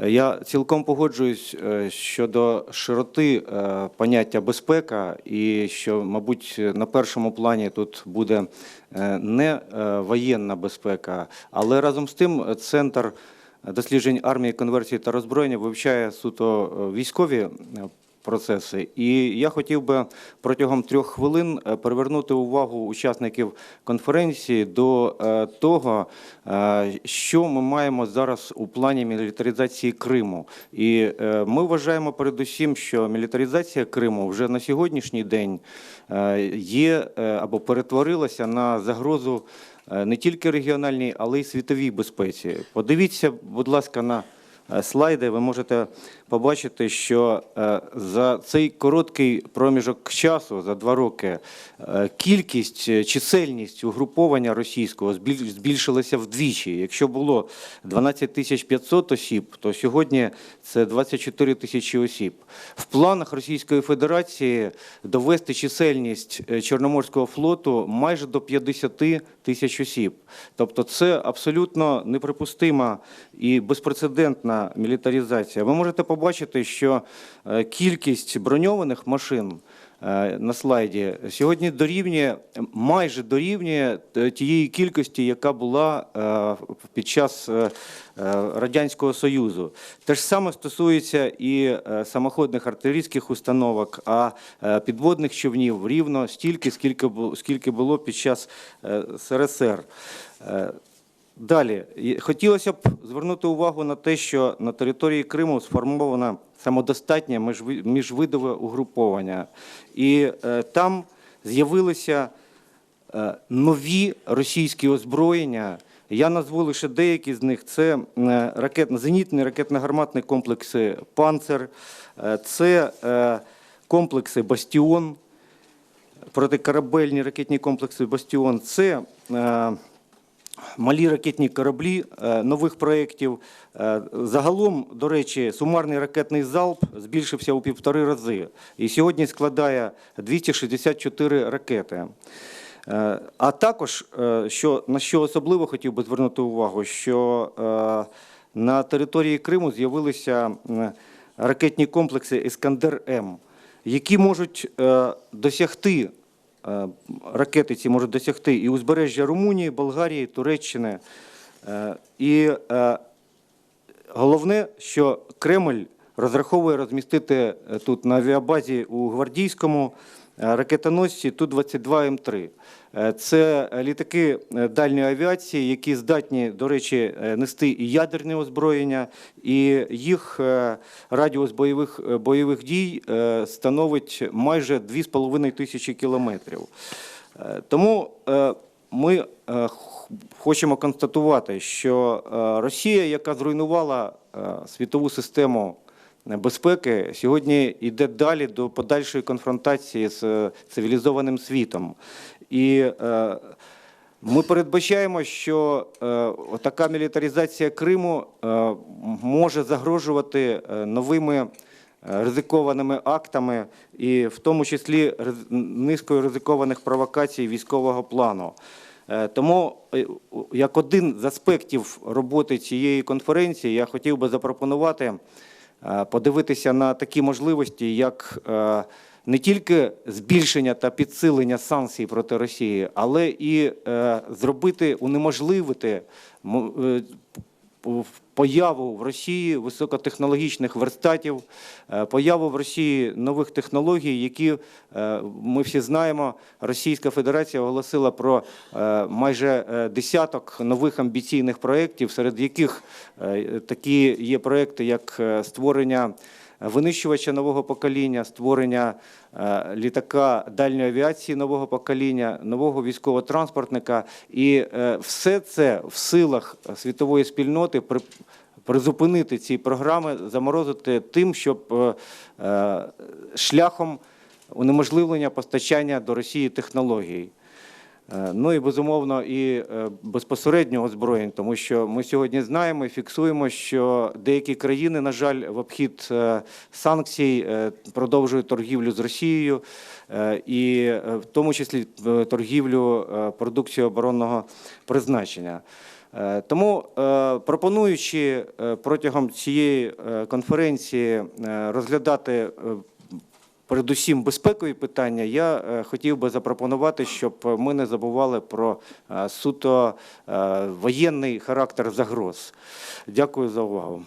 Е, Я цілком погоджуюсь е, щодо широти е, поняття безпека, і що, мабуть, на першому плані тут буде не воєнна безпека, але разом з тим центр досліджень армії, конверсії та роззброєння вивчає суто військові процеси. І я хотів би протягом трьох хвилин е, привернути увагу учасників конференції до е, того, е, що ми маємо зараз у плані мілітаризації Криму. І ми вважаємо передусім, що мілітаризація Криму вже на сьогоднішній день є або перетворилася на загрозу не тільки регіональній, але й світовій безпеці. Подивіться, будь ласка, на слайди. Ви можете побачити, що е, за цей короткий проміжок часу, за два роки, е, кількість, е, чисельність угруповання російського збільшилася вдвічі. Якщо було 12 тисяч 500 осіб, то сьогодні це 24 тисячі осіб. В планах Російської Федерації довести чисельність Чорноморського флоту майже до 50 тисяч осіб. Тобто це абсолютно неприпустима і безпрецедентна мілітаризація. Ви можете побачити, що е, кількість броньованих машин е, на слайді сьогодні дорівнює майже дорівнює е, тієї кількості, яка була під час радянського союзу. Те ж саме стосується і самоходних артилерійських установок, а підводних човнів рівно стільки, скільки було, під час СРСР. Далі хотілося б звернути увагу на те, що на території Криму сформовано самодостатнє міжвидове угруповання, і е, там з'явилися е, нові російські озброєння. Я назву лише деякі з них. Це е, ракетно-зенітні ракетно-гарматні комплекси «Панцер», це комплекси «Бастіон», протикорабельні ракетні комплекси «Бастіон», це малі ракетні кораблі е, нових проєктів. Е, Загалом, до речі, сумарний ракетний залп збільшився у півтори рази і сьогодні складає 264 ракети. Е, А також, що, на що особливо хотів би звернути увагу, що на території Криму з'явилися ракетні комплекси Іскандер-М, які можуть досягти Ракети ці можуть досягти і узбережжя Румунії, Болгарії, Туреччини. Е, І е, головне, що Кремль розраховує розмістити е, тут на авіабазі у Гвардійському е, ракетоносці Ту-22М3. Е, Це літаки дальньої авіації, які здатні, до речі, нести і ядерне озброєння, і їх радіус бойових, бойових дій становить майже 2,5 тисячі кілометрів. Тому ми хочемо констатувати, що Росія, яка зруйнувала світову систему безпеки, сьогодні йде далі до подальшої конфронтації з е, цивілізованим світом. І е, ми передбачаємо, що е, така мілітаризація Криму може загрожувати новими ризикованими актами, і в тому числі низкою ризикованих провокацій військового плану. Тому, як один з аспектів роботи цієї конференції, я хотів би запропонувати подивитися на такі можливості, як е, не тільки збільшення та підсилення санкцій проти Росії, але і е, зробити, унеможливити е, появу в Росії високотехнологічних верстатів, е, появу в Росії нових технологій, які е, ми всі знаємо. Російська Федерація оголосила про е, майже десяток нових амбіційних проєктів, серед яких такі є проєкти, як створення винищувача нового покоління, створення е, літака дальньої авіації нового покоління, нового військово-транспортника. І е, все це в силах світової спільноти при- призупинити ці програми, заморозити тим, щоб е, шляхом унеможливлення постачання до Росії технологій. Е, Ну і безумовно, і е, безпосередньо озброєнь, тому що ми сьогодні знаємо і фіксуємо, що деякі країни, на жаль, в обхід е, санкцій продовжують торгівлю з Росією, і в тому числі торгівлю продукцією оборонного призначення. Тому, пропонуючи протягом цієї конференції розглядати передусім безпекові питання, я е, хотів би запропонувати, щоб ми не забували про е, суто е, воєнний характер загроз. Дякую за увагу.